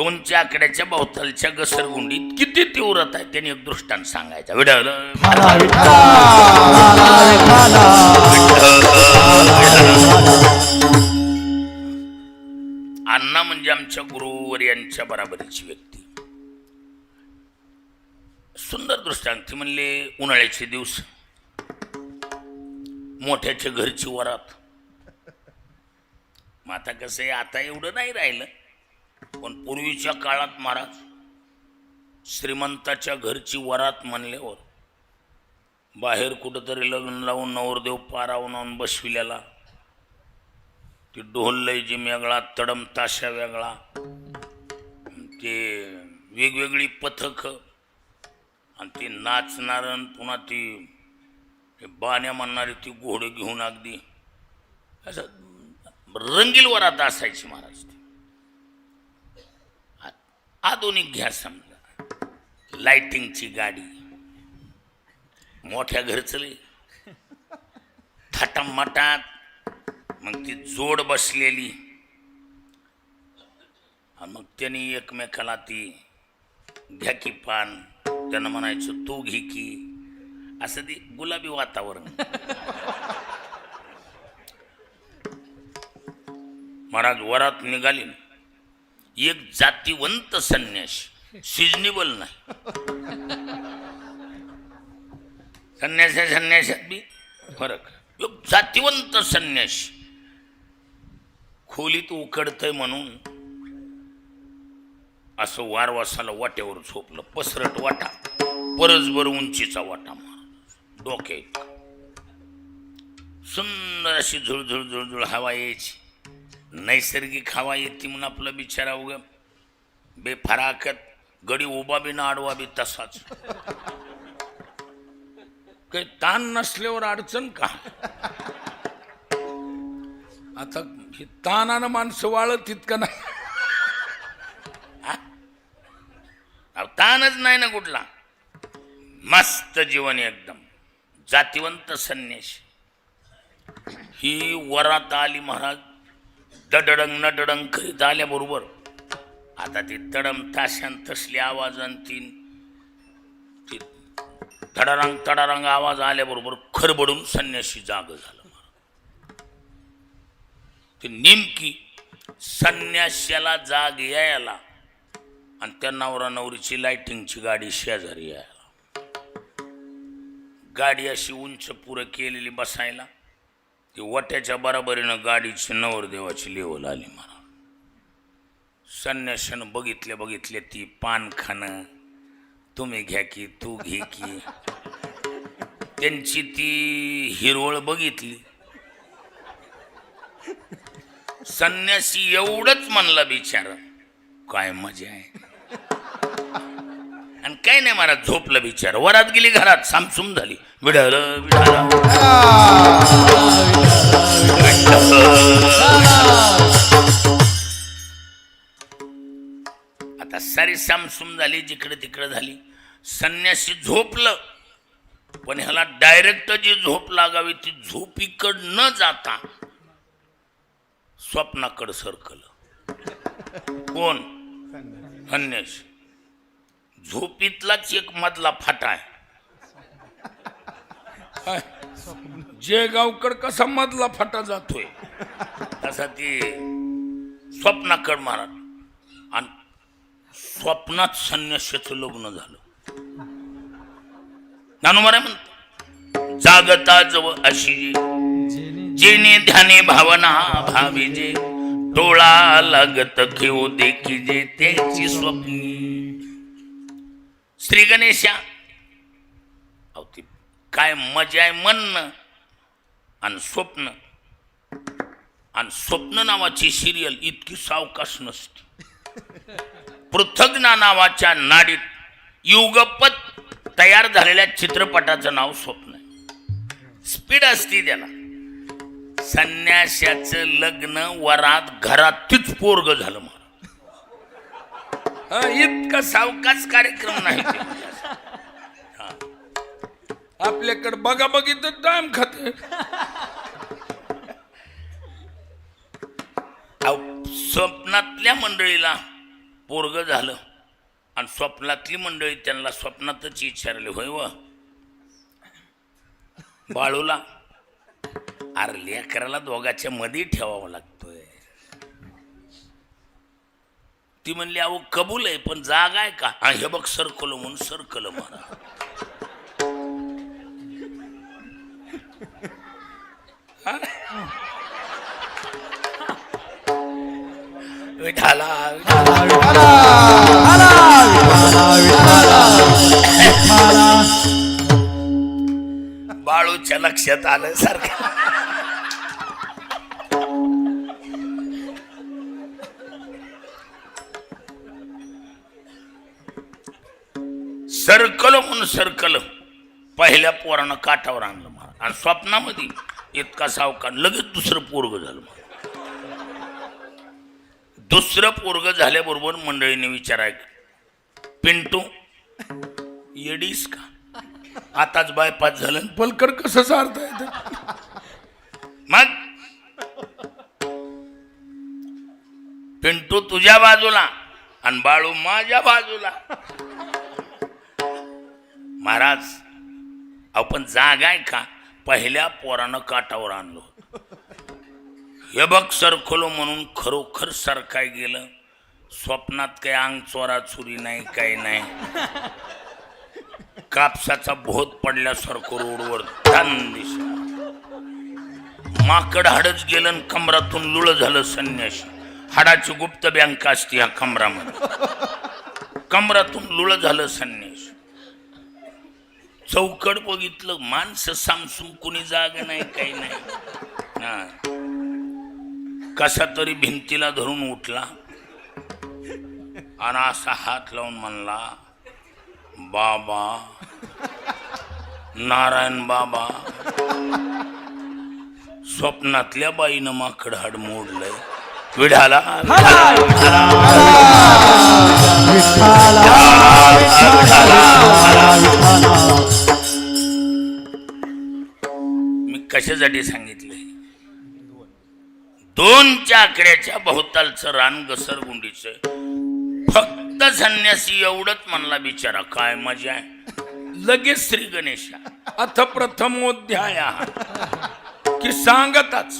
दोनच्या आकड्याच्या भोवतालच्या घसरगुंडीत किती तीव्रता आहे त्यांनी एक दृष्टांत सांगायचा. विडल अण्णा म्हणजे आमच्या गुरुवर यांच्या बराबरीची व्यक्ती. सुंदर दृष्टांत ती म्हणले उन्हाळ्याचे दिवस मोठ्याच्या घरची वरात. मग आता कसं आहे आता एवढं नाही राहिलं. पण पूर्वीच्या काळात महाराज श्रीमंताच्या घरची वरात म्हणल्यावर बाहेर कुठंतरी लग्न लावून नवरदेव पारावून आणून बसविल्याला ती ढोल लयजी वेगळा तडम ताशा वेगळा ते वेगवेगळी पथक आणि ती नाचणार पुन्हा ती बाण्या म्हणणारी ती घोडे घेऊन अगदी असं रंगील वरात असायची महाराज. आधुनिक घ्या समजा. लाइटिंगची गाडी. मोठ्या घरचं लय मग ती जोड बसलेली. मग त्यांनी एकमेकाला ती घ्या की पान. त्यानं म्हणायचं तू घे की. असं ते गुलाबी वातावरण. महाराज वरात निघाली एक जातीवंत संन्याशी. सिजनेबल नाही. संन्यासा संन्यासात बी फरक. एक जातीवंत संन्याशी. खोलीत उकडतंय म्हणून असं वारवासाला वाट्यावर झोपलं. पसरट वाटा. परसभर उंचीचा वाटा मार डोके सुंदर अशी झुळझुळ झुळझुळ हवा यायची. नैसर्गिक हवा येते म्हणून आपलं बिचारा उग बेफराकत गडी उभा बी ना आडवा बी तसाच. काही ताण नसल्यावर अडचण का? आता हे तानानं माणसं वाळत तितकं नाही. ताणच नाही ना कुठला. मस्त जीवन एकदम. जातीवंत संन्यासी ही वरात आली महाराज. डडडंग नडडंग करीत आल्याबरोबर आता ती तडम ताशान तसली आवाज आणि ती ते तडारंग तडारंग आवाज आल्याबरोबर खरबडून संन्याशी जाग झालं महाराज ती नेमकी संन्याशाला जाग यायला आणि त्या नवरा नवरीची लायटिंगची गाडी शेजारी यायला. गाडी अशी उंच पुरं केलेली बसायला. ती वाट्याच्या बराबरीनं गाडीची नवरदेवाची लेवल आली मला. संन्याशानं बघितल्या बघितले ती पान खाणं. तुम्ही घ्या की तू घे की. त्यांची ती हिरवळ बघितली. संन्यासी एवढंच म्हणला बिचार. काय मजा आहे. आणि काय नाही मला झोपलं बिचार. वरात गेली घरात सामसुम झाली. विडल आता सारी सामसुम झाली जिकडे तिकडे झाली. संन्यासी झोपलं. पण ह्याला डायरेक्ट जी झोप लागावी ती झोपीकड न जाता. स्वप्नाकडं सरकलं. कोण? संन्यासी. झोपीतलाच एक मधला फाटा आहे? जे गावकड कसा मधला फाटा जातोय? तसा ती स्वप्नाकड महाराज. आणि स्वप्नात संन्यासाचं लग्न झालं. नानुमारे म्हणतो जागता जवळ अशी जेने ध्याने भावना भावी जे डोळा लागत घेऊ देखी जे त्याची स्वप्नी श्री गणेशा. अहो ती काय मजा आहे म्हणणं आणि स्वप्न. आणि स्वप्न नावाची सिरियल इतकी सावकाश नसते. पृथग्ना नावाच्या नाडीत युगपत तयार झालेल्या चित्रपटाचं नाव स्वप्न आहे. स्पीड असते त्याला. संन्याशाचं लग्न वरात घरात तीच पोरग झालं मला. इतका सावकाश कार्यक्रम नाही. आपल्याकडे बघा बघितलं टाइम खात. अहो, स्वप्नातल्या मंडळीला पोरग झालं आणि स्वप्नातली मंडळी त्यांना स्वप्नातच विचारली होय व? बाळूला अरे लेकराला दोघाच्या मध्ये ठेवावं लागतोय. ती म्हणली अहो कबूल आहे पण जागा आहे का? हा हे बघ सरकलो म्हणून सरकलं मला विठाला विठाला. बाळूच्या लक्षात आलं सारखं. सरकल म्हणून सरकल. पहिल्या पोरानं काठावर आणलं मला आणि स्वप्नामध्ये इतका सावकार लगेच दुसरं पोरग झालं मला दुसरं पोरग झाल्याबरोबर मंडळीने विचाराय पिंटू येडीस का? आताच बायपास झालं पलकड कसं सारता येत? मग? पिंटू तुझ्या बाजूला आणि बाळू माझ्या बाजूला. महाराज आपण जाग आहे का? पहिल्या पोरानं काटावर आणलो हे बघ सरखलो म्हणून खरोखर सरकाय गेलं. स्वप्नात काही अंग चोरा चुरी नाही काही नाही. कापसाचा भोत पडल्यासारखं रोडवर धन दिसला. माकड हाडच गेलं कमरातून लुळ झालं संन्याशी. हाडाची गुप्त बँक असते ह्या कमरामध्ये. कमरातून लुळ झालं संन्यास. चौकड बघितलं माणसं सामसूम कुणी जाग नाही काही नाही. हा. कसा तरी भिंतीला धरून उठला. आणि असा हात लावून म्हणला बाबा नारायण बाबा स्वप्नातल्या बाईनं माकड हाड मोडलंय. विढाला मी कशासाठी सांगितले? दोन आकड्याच्या भोवतालचं रान घसरगुंडीचं फक्त संन्यासी एवढंच म्हणला बिचारा काय मजा आहे? लगेच श्री गणेशा. अथ प्रथमोध्याया की सांगताच